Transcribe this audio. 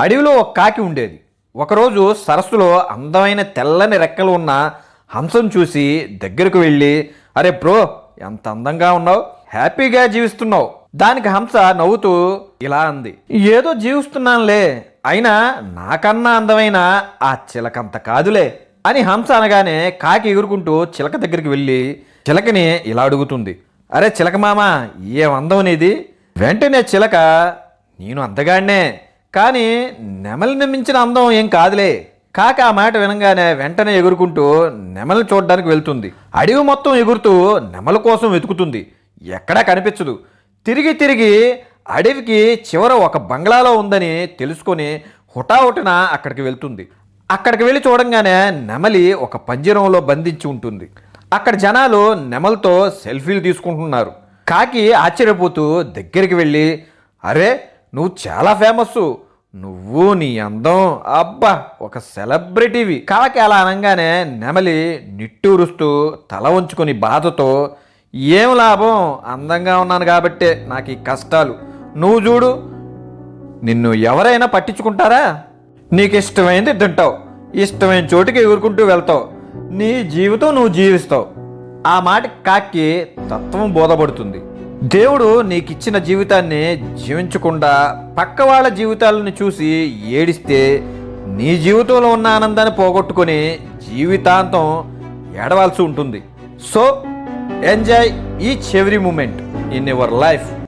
అడవిలో ఒక కాకి ఉండేది. ఒకరోజు సరస్సులో అందమైన తెల్లని రెక్కలు ఉన్న హంసం చూసి దగ్గరకు వెళ్ళి అరే బ్రో ఎంత అందంగా ఉన్నావు. హ్యాపీగా జీవిస్తున్నావు. దానికి హంస నవ్వుతూ ఇలా అంది ఏదో జీవిస్తున్నానులే. అయినా నాకన్నా అందమైన ఆ చిలకంత కాదులే. అని హంస అనగానే కాకి ఎగురుకుంటూ చిలక దగ్గరికి వెళ్ళి చిలకని ఇలా అడుగుతుంది అరే చిలక మామ ఏం అందం నీది? వెంటనే చిలక నేను అందగాడినే కానీ నెమలిని మించిన అందం ఏం కాదులే. కాక ఆ మాట వినగానే వెంటనే ఎగురుకుంటూ నెమలు చూడడానికి వెళ్తుంది. అడవి మొత్తం ఎగురుతూ నెమల కోసం వెతుకుతుంది. ఎక్కడా కనిపించదు. తిరిగి తిరిగి అడవికి చివర ఒక బంగ్లాలో ఉందని తెలుసుకొని హుటాహుటిన అక్కడికి వెళ్తుంది. అక్కడికి వెళ్ళి చూడంగానే నెమలి ఒక పంజరంలో బంధించి ఉంటుంది. అక్కడ జనాలు నెమలతో సెల్ఫీలు తీసుకుంటున్నారు. కాకి ఆశ్చర్యపోతూ దగ్గరికి వెళ్ళి అరే నువ్వు చాలా ఫేమస్ నువ్వు నీ అందం. అబ్బా ఒక సెలబ్రిటీవి. కాకి అలా అనగానే నెమలి నిట్టూరుస్తూ తల ఉంచుకొని బాధతో ఏం లాభం? అందంగా ఉన్నాను కాబట్టే నాకు ఈ కష్టాలు. నువ్వు చూడు నిన్ను ఎవరైనా పట్టించుకుంటారా? నీకు ఇష్టమైంది తింటావు. ఇష్టమైన చోటుకి ఎగురుకుంటూ వెళ్తావు. నీ జీవితం నువ్వు జీవిస్తావు. ఆ మాట కాకి తత్వం బోధపడుతుంది. దేవుడు నీకిచ్చిన జీవితాన్ని జీవించకుండా పక్క వాళ్ళ జీవితాలను చూసి ఏడిస్తే నీ జీవితంలో ఉన్న ఆనందాన్ని పోగొట్టుకొని జీవితాంతం ఏడవాల్సి ఉంటుంది. So enjoy each every moment in your life.